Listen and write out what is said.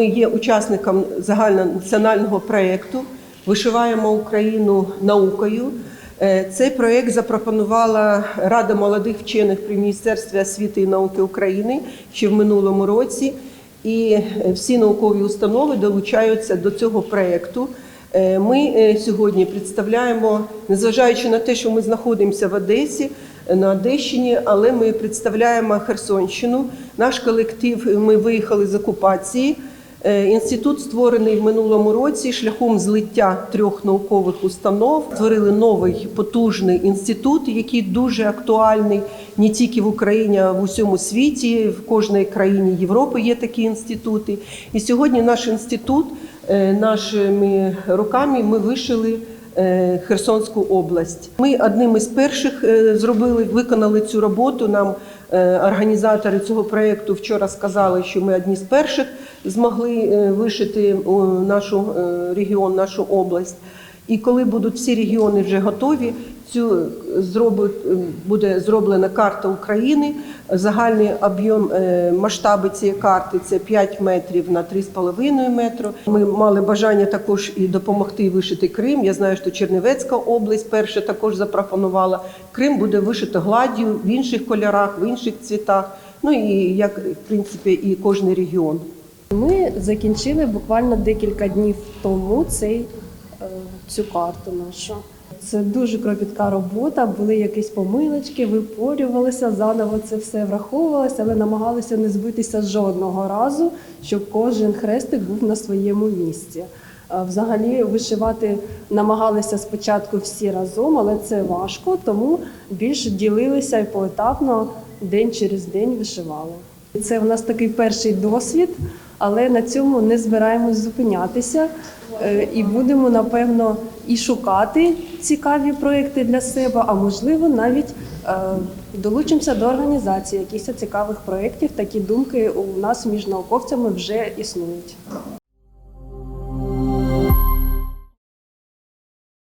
Ми є учасником загальнонаціонального проєкту Вишиваємо Україну наукою. Е, Цей проєкт запропонувала Рада молодих вчених при Міністерстві освіти і науки України ще в минулому році. І е, всі наукові установи долучаються до цього проєкту. Е, Ми сьогодні представляємо, незважаючи на те, що ми знаходимося в Одесі, на Одещині, але ми представляємо Херсонщину. Наш колектив ми виїхали з окупації. Е, Інститут створений в минулому році шляхом злиття трьох наукових установ. Створили новий потужний інститут, який дуже актуальний не тільки в Україні, а в усьому світі. В кожній країні Європи є такі інститути. І сьогодні наш інститут е, нашими руками ми вишили. е, Херсонську область. Ми одним із перших зробили, виконали цю роботу. Нам організатори цього проєкту вчора сказали, що ми одні з перших змогли е, вишити нашу е, регіон, нашу область. І коли будуть всі регіони вже готові, цю е, зробить, е, буде зроблена карта України. Загальний об'єм е, масштаби цієї карти це 5 метрів на 3,5 метри. Ми мали бажання також і допомогти вишити Крим. Я знаю, що Чернівецька область перша також запропонувала. Крим буде вишито гладдю в інших кольорах, в інших цвітах. Ну і як в принципі і кожний регіон. Ми закінчили буквально декілька днів тому цей, е, цю карту нашу. Це дуже кропітка робота, були якісь помилочки, випорювалися, заново це все враховувалося, але намагалися не збитися жодного разу, щоб кожен хрестик був на своєму місці. Взагалі вишивати намагалися спочатку всі разом, але це важко, тому більше ділилися і поетапно день через день вишивали. Це в нас такий перший досвід, але на цьому не збираємось зупинятися Е, і будемо напевно і шукати цікаві проекти для себе, а можливо навіть е, долучимося до організації якихось цікавих проєктів. Такі думки у нас між науковцями вже існують.